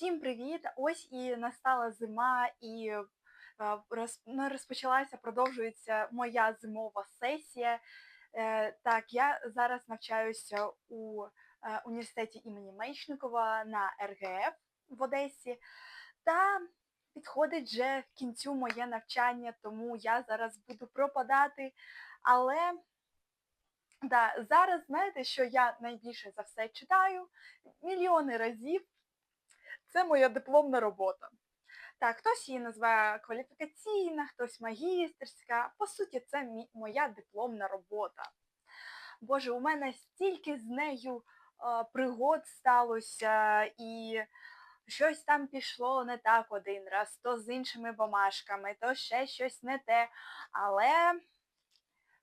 Всім привіт! Ось і настала зима, і е, ну, розпочалася, продовжується моя зимова сесія. Е, Так, я зараз навчаюся у е, університеті імені Мечникова на РГФ в Одесі. Та підходить вже кінцю моє навчання, тому я зараз буду пропадати. Але да, зараз знаєте, що я найбільше за все читаю мільйони разів. Це моя дипломна робота. Так, хтось її називає кваліфікаційна, хтось магістерська. По суті, це моя дипломна робота. Боже, у мене стільки з нею пригод сталося, і щось там пішло не так один раз, то з іншими бумажками, то ще щось не те. Але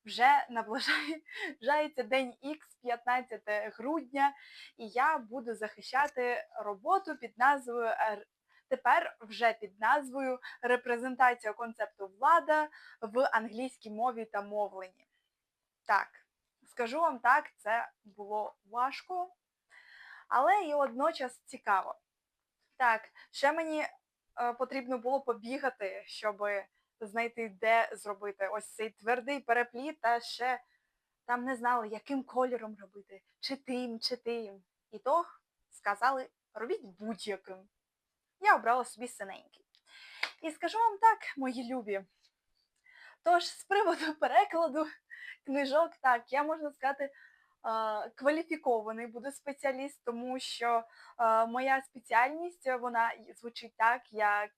вже наближається день Х, 15 грудня, і я буду захищати роботу під назвою е, тепер вже під назвою Репрезентація концепту влада в англійській мові та мовленні. Так, скажу вам так, це було важко, але і водночас цікаво. Так, ще мені е, потрібно було побігати, щоб знайти, де зробити ось цей твердий перепліт, та ще там не знали, яким кольором робити, чи тим, чи тим. І то сказали, робіть будь-яким. Я обрала собі синенький. І скажу вам так, мої любі. Тож, з приводу перекладу книжок, так, я можна сказати, кваліфікований буду спеціаліст, тому що е, моя спеціальність вона звучить так, як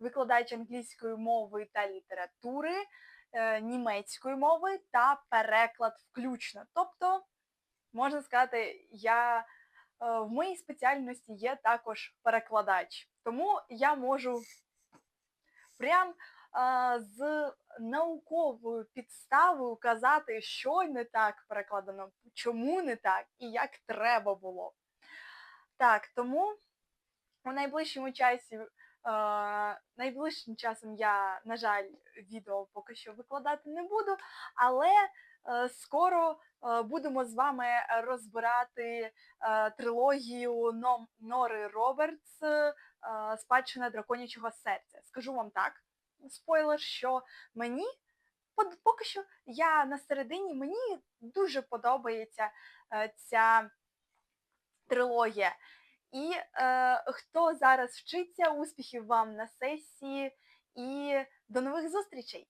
викладач англійської мови та літератури, е, німецької мови та переклад включно. Тобто, можна сказати, я е, в моїй спеціальності є також перекладач. Тому я можу прям з науковою підставою казати, що не так перекладено, чому не так і як треба було. Так, тому у найближчому часі, найближчим часом я, на жаль, відео поки що викладати не буду, але е, скоро е, будемо з вами розбирати е, трилогію Нори Робертс Спадщина драконячого серця. Скажу вам так, спойлер, що мені поки що я на середині, мені дуже подобається е, ця трилогія. І е, хто зараз вчиться, успіхів вам на сесії і до нових зустрічей!